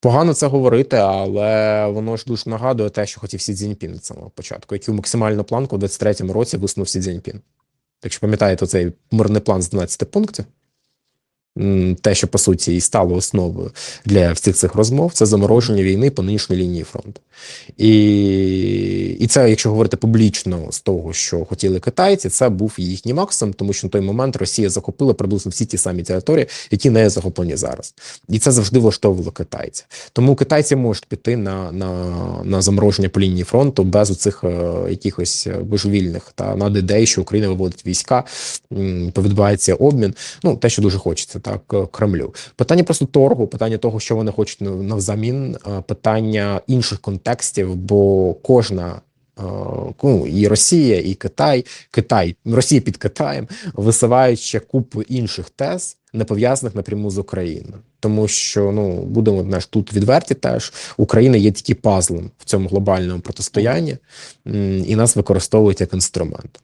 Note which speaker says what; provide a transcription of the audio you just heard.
Speaker 1: Погано це говорити, але воно ж дуже нагадує те, що хотів Сі Цзіньпін від самого початку, який максимальну планку в 23-му році висунув Сі Цзіньпін. Якщо пам'ятаєте цей мирний план з 12 пунктів, те, що по суті і стало основою для всіх цих розмов, це замороження війни по нинішній лінії фронту. І, і це, якщо говорити публічно з того, що хотіли китайці, це був їхній максимум, тому що на той момент Росія захопила приблизно всі ті самі території, які не захоплені зараз, і це завжди влаштовувало китайців. Тому китайці можуть піти на, на, на замороження по лінії фронту без оцих е, якихось божевільних та над ідей, що Україна виводить війська, м, відбувається обмін. Ну те, що дуже хочеться, так е, Кремлю. Питання просто торгу, питання того, що вони хочуть навзамін, е, питання інших контекстів, бо кожна. Е, Ну, і Росія, і Китай, Китай, Росія під Китаєм висувають ще купу інших тез, не пов'язаних напряму з Україною, тому що ну будемо знаєш, тут відверті, теж Україна є тільки пазлом в цьому глобальному протистоянні, і нас використовують як інструмент.